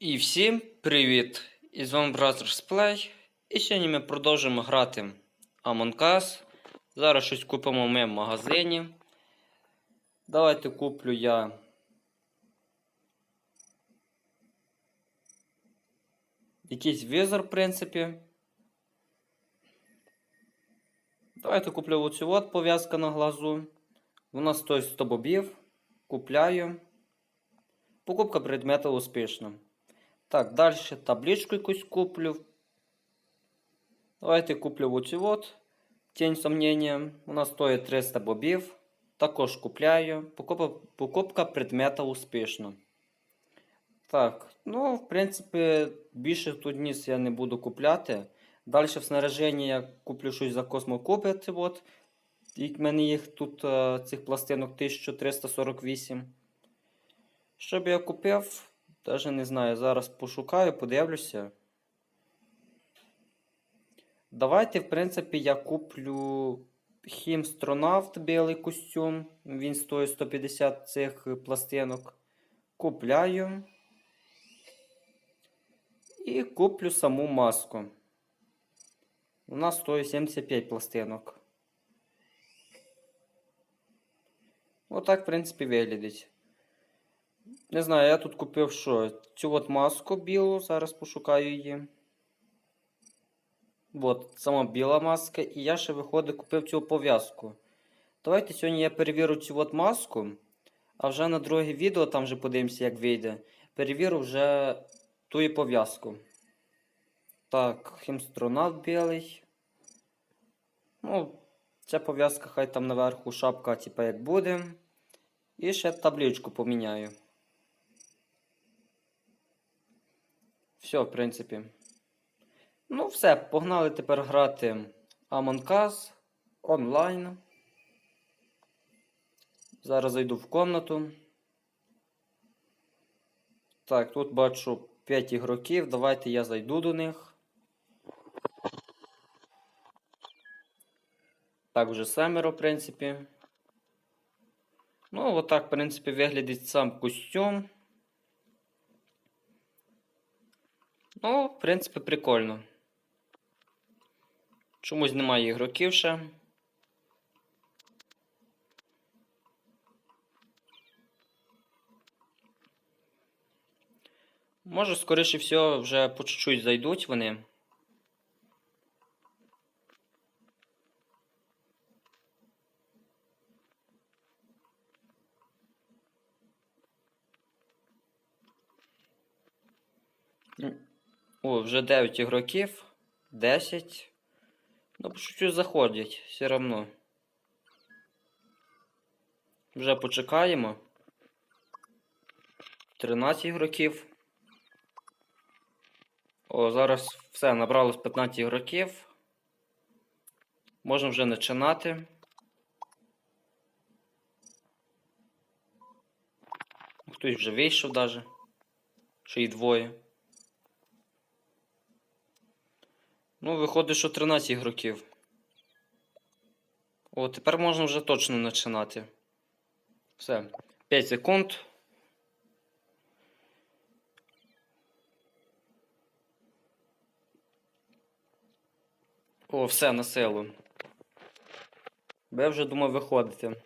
І всім привіт! І з вами Brothers Play. І сьогодні ми продовжимо грати Among Us. Зараз щось купимо ми в магазині. Давайте куплю я. Якийсь візор, в принципі. Давайте куплю оцю от пов'язка на глазу. Вона стоїть 100 бобів. Купляю. Покупка предмета успішна. Так, далі табличку якусь куплю. Давайте куплю оцю от. Тінь сомнення. Вона стоїть 300 бобів. Також купляю. Покупка, покупка предмета успішна. Так, ну, в принципі, більше тут ніс я не буду купляти. Далі в снаряженні я куплю щось за космокопи. Це от. І в мене їх тут е, цих пластинок 1348. Що б я купив, навіть не знаю. Зараз пошукаю, подивлюся. Давайте, в принципі, я куплю хімстронавт білий костюм. Він стоїть 150 цих пластинок. Купляю. І куплю саму маску. Вона стоїть 75 пластинок. Отак, в принципі, виглядить. Не знаю, я тут купив що? Цю от маску білу, зараз пошукаю її. От, сама біла маска. І я ще виходить купив цю пов'язку. Давайте сьогодні я перевірю цю от маску. А вже на друге відео, там вже подивимося, як вийде. Перевірю вже ту і пов'язку. Так, хімстронавт білий. Ну, ця пов'язка хай там наверху шапка, типа як буде. І ще табличку поміняю. Все, в принципі. Ну, все, погнали тепер грати Among Us онлайн. Зараз зайду в комнату. Так, тут бачу 5 ігроків. Давайте я зайду до них. Так, вже семеро, в принципі. Ну, отак, в принципі, виглядить сам костюм. Ну, в принципі, прикольно. Чомусь немає ігроків ще. Може, скоріше всього, вже по чуть-чуть зайдуть вони. О, вже 9 ігроків. 10. Ну, по чуть-чуть заходять, все одно. Вже почекаємо. 13 ігроків. О, зараз все, набралось 15 ігроків. Можемо вже починати. Хтось вже вийшов навіть. Ще й двоє. Ну, виходить, що 13 ігроків. О, тепер можна вже точно починати. Все. 5 секунд. О, все, на силу. Бо я вже думав виходити.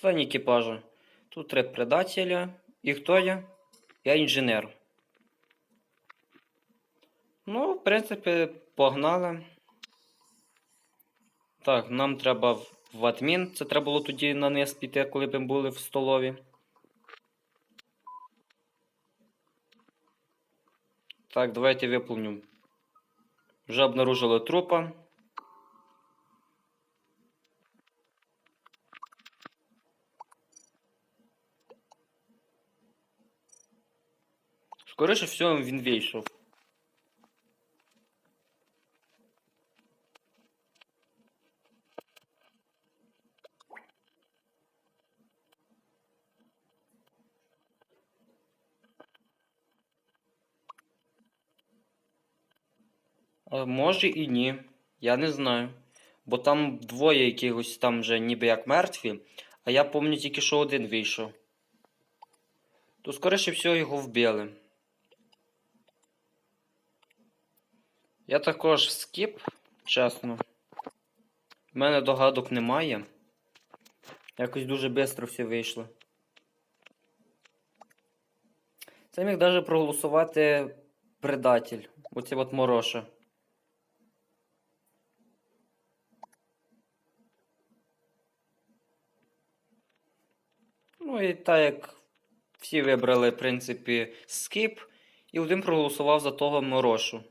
Члени екіпажу. Тут три предателя. І хто я? Я інженер. Ну, в принципі, погнали. Так, нам треба в адмін. Це треба було тоді на низ піти, коли б ми були в столові. Так, давайте виповню. Вже обнаружили трупа. Скоріше всього він вийшов. А може і ні. Я не знаю. Бо там двоє якихось там вже ніби як мертві, а я пам'ятаю тільки, що один вийшов. То скоріше всього його вбили. Я також скіп, чесно. У мене догадок немає. Якось дуже швидко все вийшло. Це міг навіть проголосувати предатель. Оце от Мороша. Ну і так як всі вибрали, в принципі, скіп, і один проголосував за того Морошу.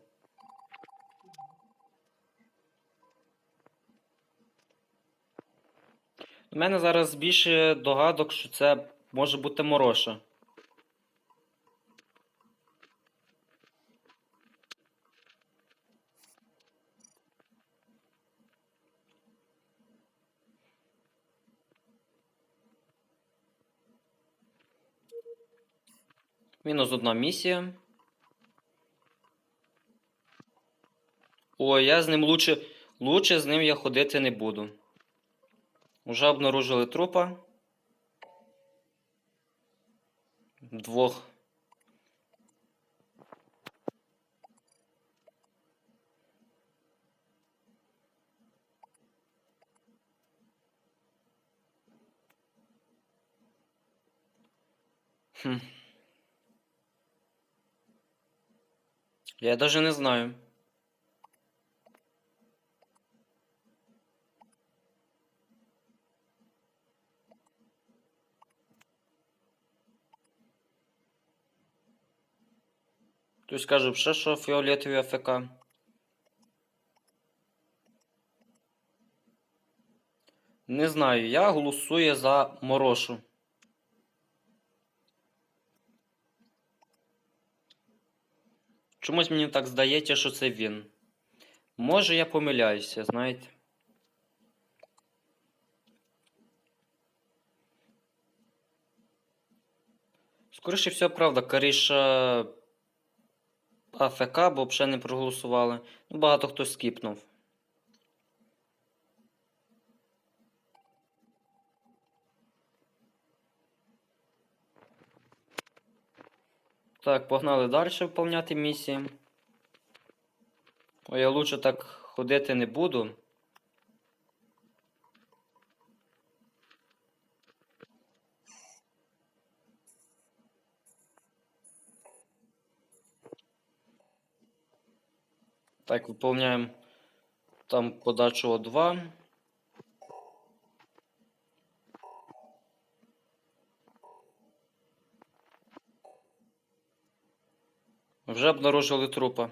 У мене зараз більше догадок, що це може бути Мороша. Мінус одна місія. Ой, я з ним лучше. Лучше з ним я ходити не буду. Уже обнаружили трупа. Двох. Хм. Я даже не знаю. Хтось каже, ще що фіолетові АФК. Не знаю, я голосую за Морошу. Чомусь мені так здається, що це він. Може, я помиляюся, знаєте. Скоріше всього, правда, Каріша АФК, бо взагалі не проголосували. Ну, багато хто скіпнув. Так, погнали далі виповняти місії. Ой, я лучше так ходити не буду. Так, выполняем там подачу О2. Вже обнаружили трупа.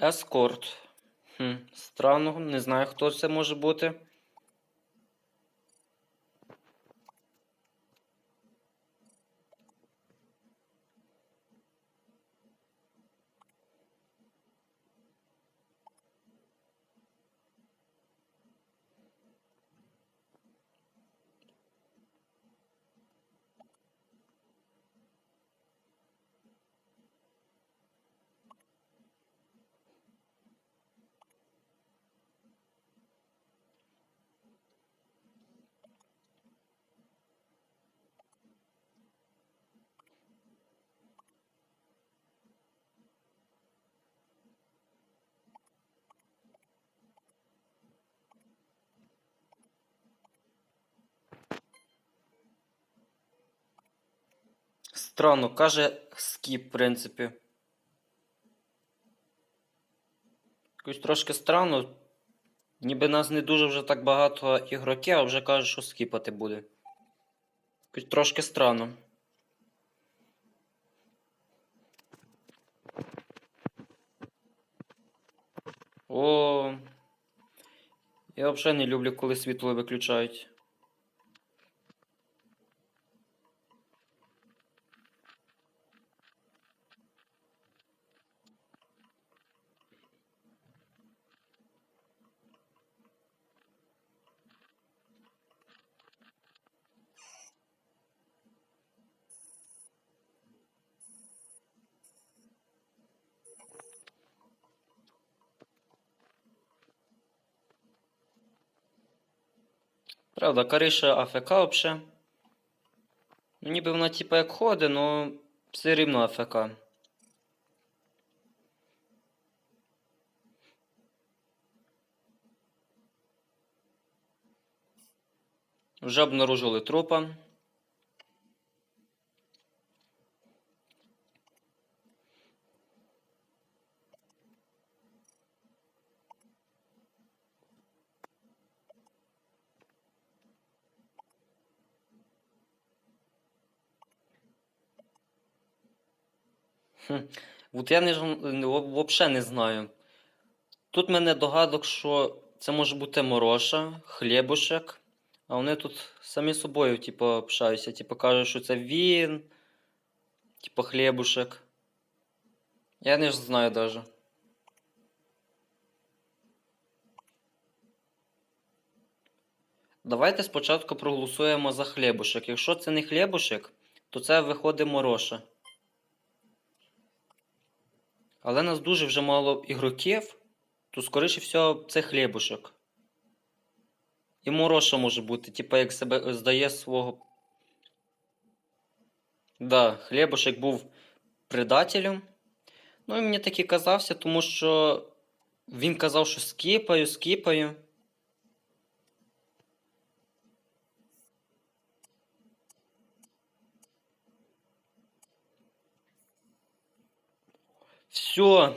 Ескорт. Хм, Странно, не знаю, хто це може бути. Странно, каже скіп, в принципі. Якось трошки странно. Ніби нас не дуже вже так багато ігроків, а вже каже, що скіпати буде. Якось трошки странно. О. Я взагалі не люблю, коли світло виключають. Правда, Кариша АФК взагалі. Ну, ніби вона типа як ходить, але все рівно АФК. Вже обнаружили трупа. Хм. От я не, ж- не- знаю. Тут мене догадок, що це може бути Мороша, Хлєбушек, а вони тут самі собою, типу, общаються. Типу, кажуть, що це він, типу, Хлєбушек. Я не знаю даже. Давайте спочатку проголосуємо за хлібушек. Якщо це не хлібушек, то це виходить Мороша. Але нас дуже вже мало ігроків, то скоріше всього це хлібушок. І Мороша може бути, типа як себе здає свого. Да, хлібушек був предателем. Ну і мені так і казався, тому що він казав, що скіпаю, скіпаю. Все,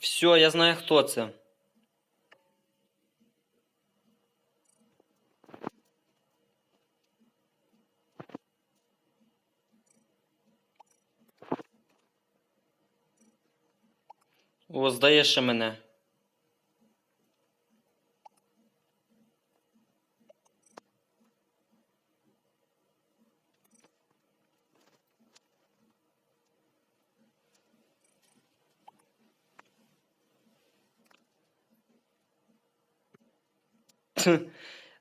все, я знаю, хто це. О, здаєш мене.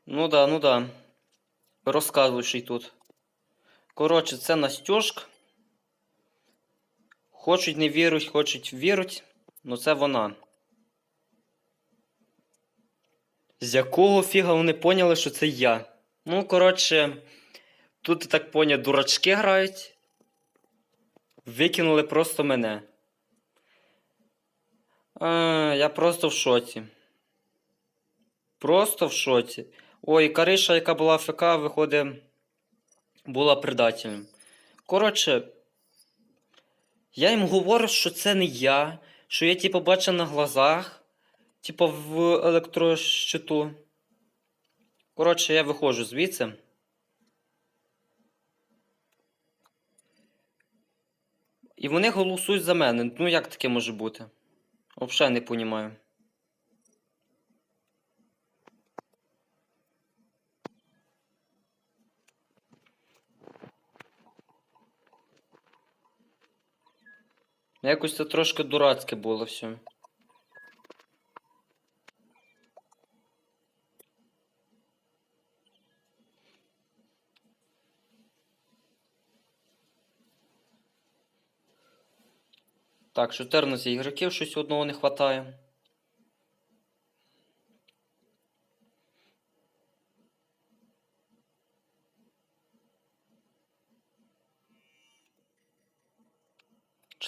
Ну да, ну да. Розказуй ще й тут. Коротше, це Настюшка. Хочуть не віруть, хочуть віруть. Ну це вона. З якого фіга вони поняли, що це я? Ну, коротше, тут, так поняв, дурачки грають. Викинули просто мене. А, я просто в шоці. Просто в шоці. Ой, Кариша, яка була ФК, виходить, була предателем. Коротше, я їм говорю, що це не я, що я, типу, бачив на глазах, типу, в електрощиту. Коротше, я виходжу звідси. І вони голосують за мене. Ну, як таке може бути? Взагалі не розумію. Якось це трошки дурацьке було все. Так, 14 ігроків, щось одного не вистачає.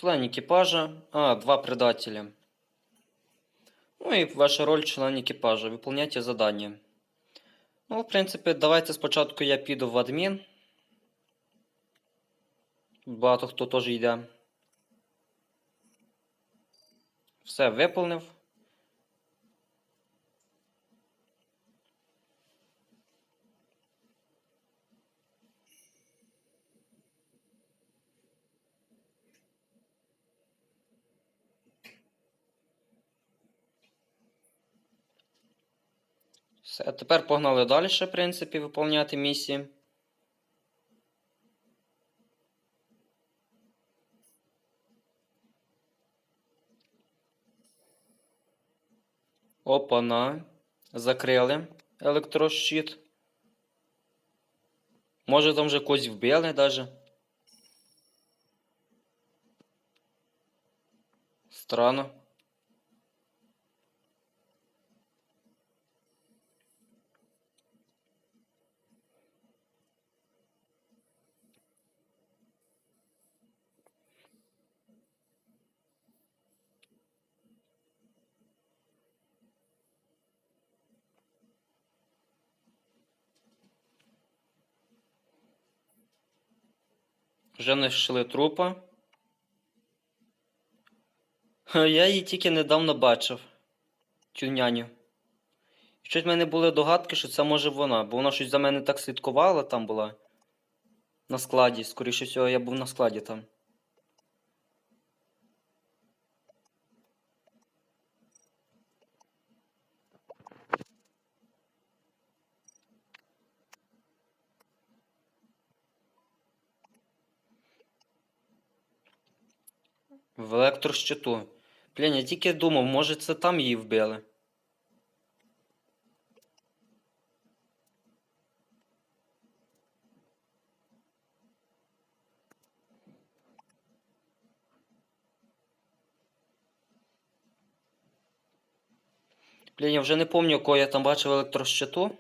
Член екіпажа, А, два предателя. Ну і ваша роль член екіпажа. Виповняйте задання. Ну, в принципі, давайте спочатку я піду в адмін. Багато хто теж йде. Все виповнив. Все, тепер погнали далі, в принципі, виповняти місії. Опана. Закрили електрощит. Може там вже когось вбили даже. Странно. Вже знайшли трупа. Я її тільки недавно бачив. Цю няню. Щось в мене були догадки, що це може вона, бо вона щось за мене так слідкувала там була. На складі. Скоріше всього, я був на складі там. В електрощиту. Блін, я тільки думав, може це там її вбили. Блін, я вже не пам'ятаю, кого я там бачив електрощиту.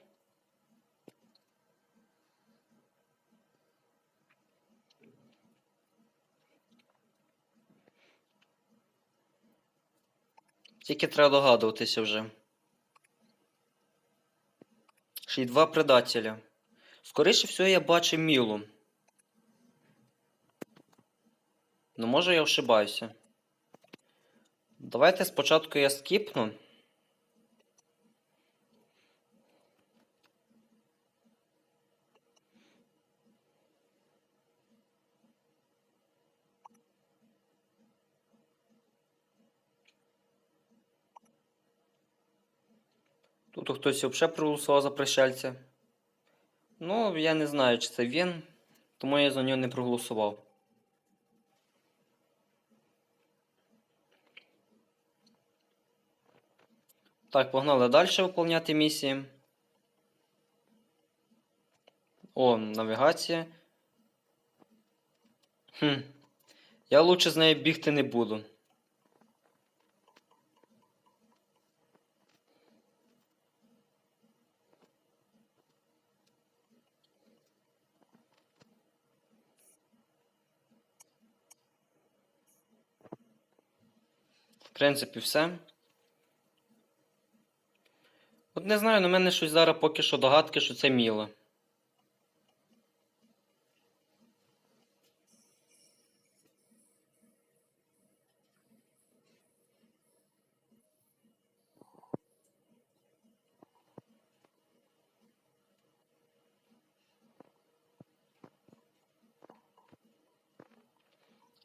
Тільки треба догадуватися вже. Ще й два предателя. Скоріше всього, я бачив Мілу. Ну, може, я ошибаюся. Давайте спочатку я скіпну. Тут хтось взагалі проголосував за пришельця. Ну, я не знаю, чи це він, тому я за нього не проголосував. Так, погнали далі виконувати місії. О, навігація. Хм. Я лучше з нею бігти не буду. В принципі, все. От не знаю, на мене щось зараз поки що догадки, що це Міла.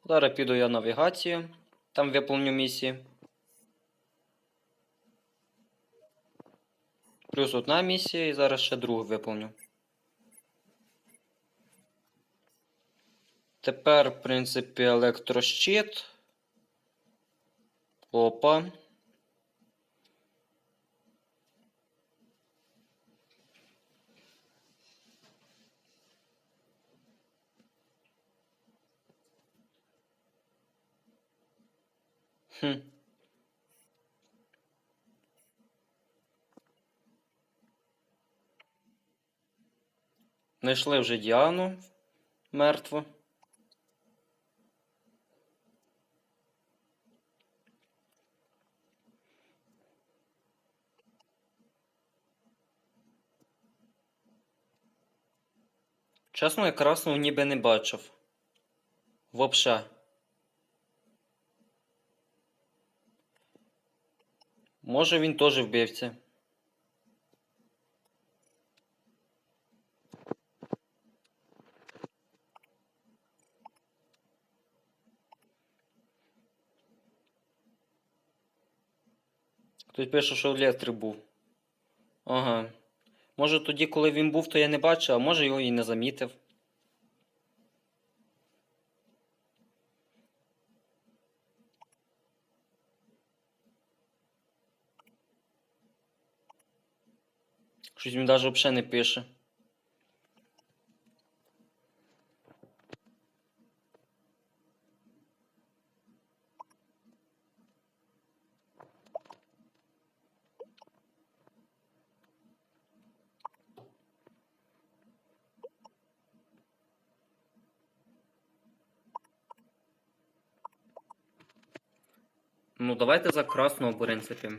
Зараз піду я навігацію, там виповню місії. Плюс одна місія і зараз ще другу виповню. Тепер, в принципі, електрощит. Опа. Хм. Знайшли вже Діану мертву. Чесно, я красного ніби не бачив. Вообще. Може він теж вбивця. Хтось пише, що електрик був. Ага. Може тоді, коли він був, то я не бачив, а може його і не замітив. Щось він навіть взагалі не пише. Ну, давайте за красного, в принципі.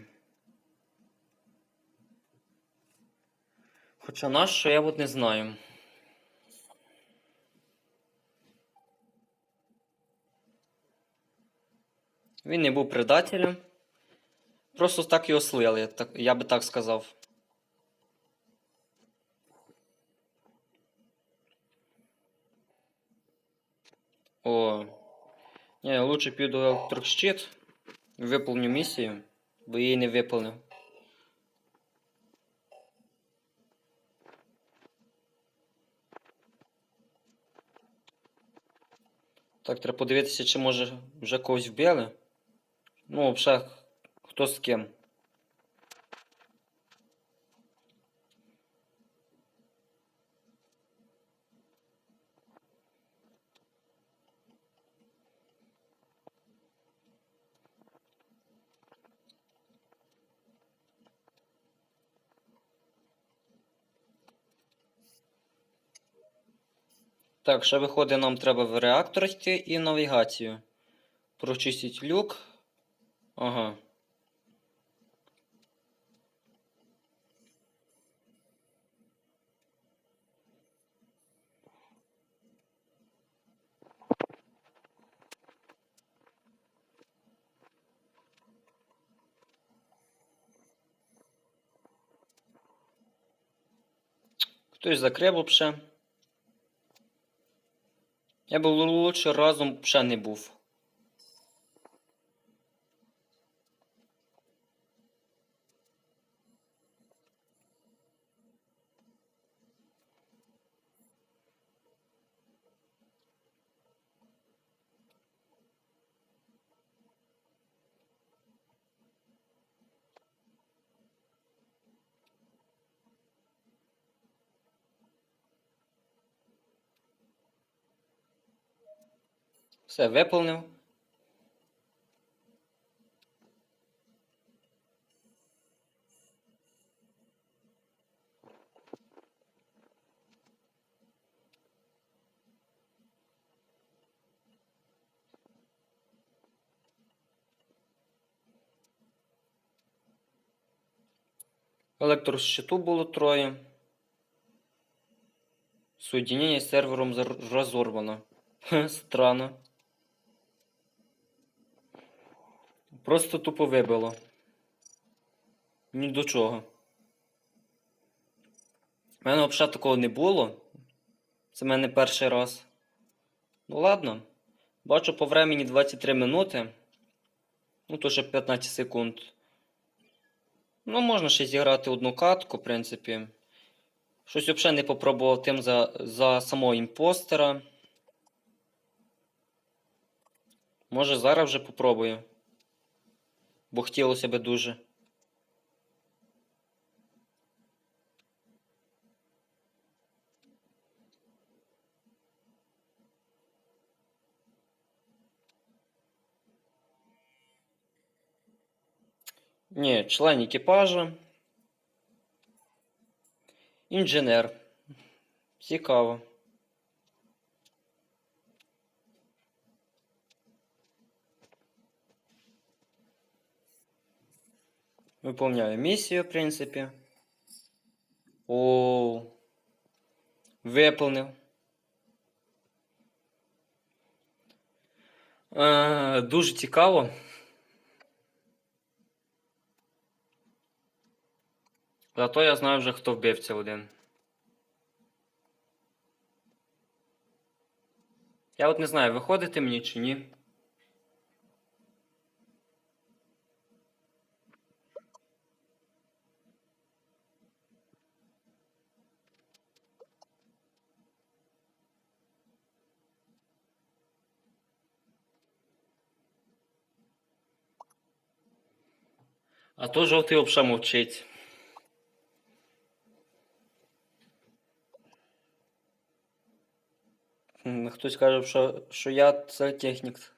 Хоча нащо, я от не знаю. Він не був предателем. Просто так його слили, я би так сказав. О. Не, лучше піду електрощит. Виповню місію, бо її не виповнив. Так, треба подивитися, чи може вже когось вбили. Ну, взагалі, хто з ким. Так, ще виходить, нам треба в реактор йти і навігацію. Прочистить люк. Ага. Хтось закрив вообще. Я б лучше разом ще не був. Все виповнив. Електрощиту було троє. Соединение з сервером. Хе, Странно. Просто тупо вибило. Ні до чого. У мене взагалі такого не було. Це в мене перший раз. Ну ладно. Бачу по времені 23 минути. Ну, то ще 15 секунд. Ну, можна ще зіграти одну катку, в принципі. Щось взагалі не попробував тим за, за самого імпостера. Може зараз вже попробую. Бо хотілося би дуже. Ні, член екіпажа. Інженер. Цікаво. Выполняю миссию, в принципе. О, виповнив. Е, дуже цікаво. Зато я знаю вже, хто вбивця один. Я от не знаю, виходити мені чи ні. А то жовтий обша мовчить. Хтось каже, що, що я технік.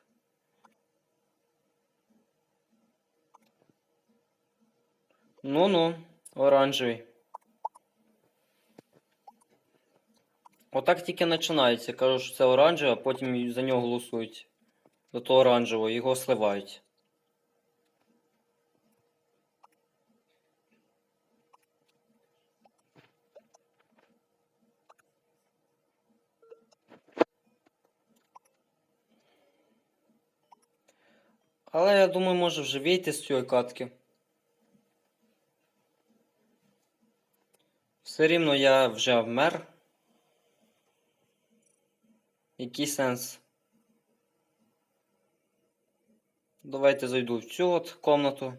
Ну-ну, оранжевий. Отак тільки починається. Кажуть, що це оранжевий, а потім за нього голосують. До того оранжевого, його сливають. Але я думаю, може вже вийти з цієї катки. Все рівно я вже вмер. Який сенс? Давайте зайду в цю от комнату.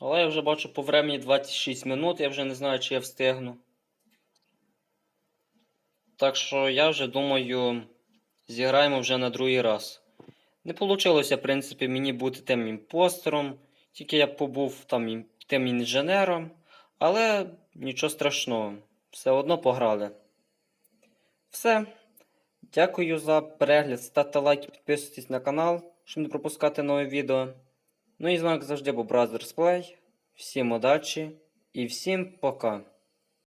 Але я вже бачу по времені 26 минут, я вже не знаю, чи я встигну. Так що я вже думаю, зіграємо вже на другий раз. Не вийшло, в принципі, мені бути тим імпостером, тільки я побув там тим інженером, але нічого страшного, все одно пограли. Все. Дякую за перегляд. Ставте лайки, підписуйтесь на канал, щоб не пропускати нові відео. Ну і знак завжди був Brothers Play. Всім удачі і всім пока.